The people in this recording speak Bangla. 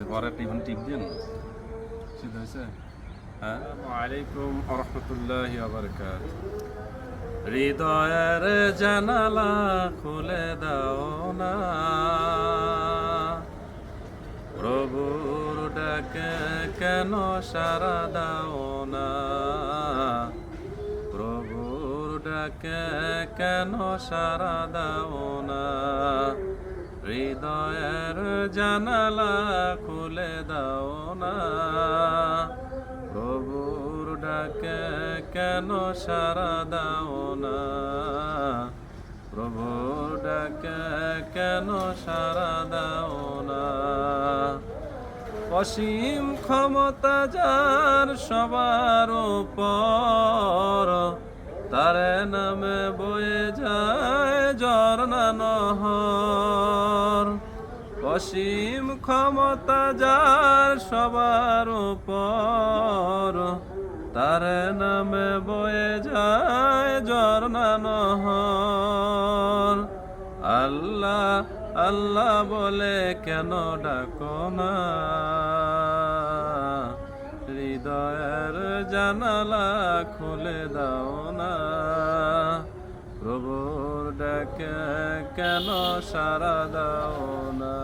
পরে টিফিন টিপ দিন? শীত হয়েছে হ্যাঁ? আলাইকুম আরহামতুল্লাহ আবরকাত হৃদয়ের জানালা খুলে দাও না। প্রভুর ডাকে কেন সারা দাও না? প্রভুর ডাকে কেন সারা দাও না? হৃদয়ের জানালা খুলে দাও না। প্রভুর ডাকে কেন সারা দাও না? প্রভুর ডাকে কেন সারা দাও না? অসীম ক্ষমতা যার সবার উপর, তারে নামে বয়ে যায় ঝর্ণা নহর। অসীম ক্ষমতা যার সবার উপর, তার নামে বয়ে যায় ঝর্ণা আল্লাহ আল্লাহ বলে কেন ডাকো না? হৃদয়ের জানালা খুলে দাও না। প্রভুর ডাকে কেন সারা দাও না?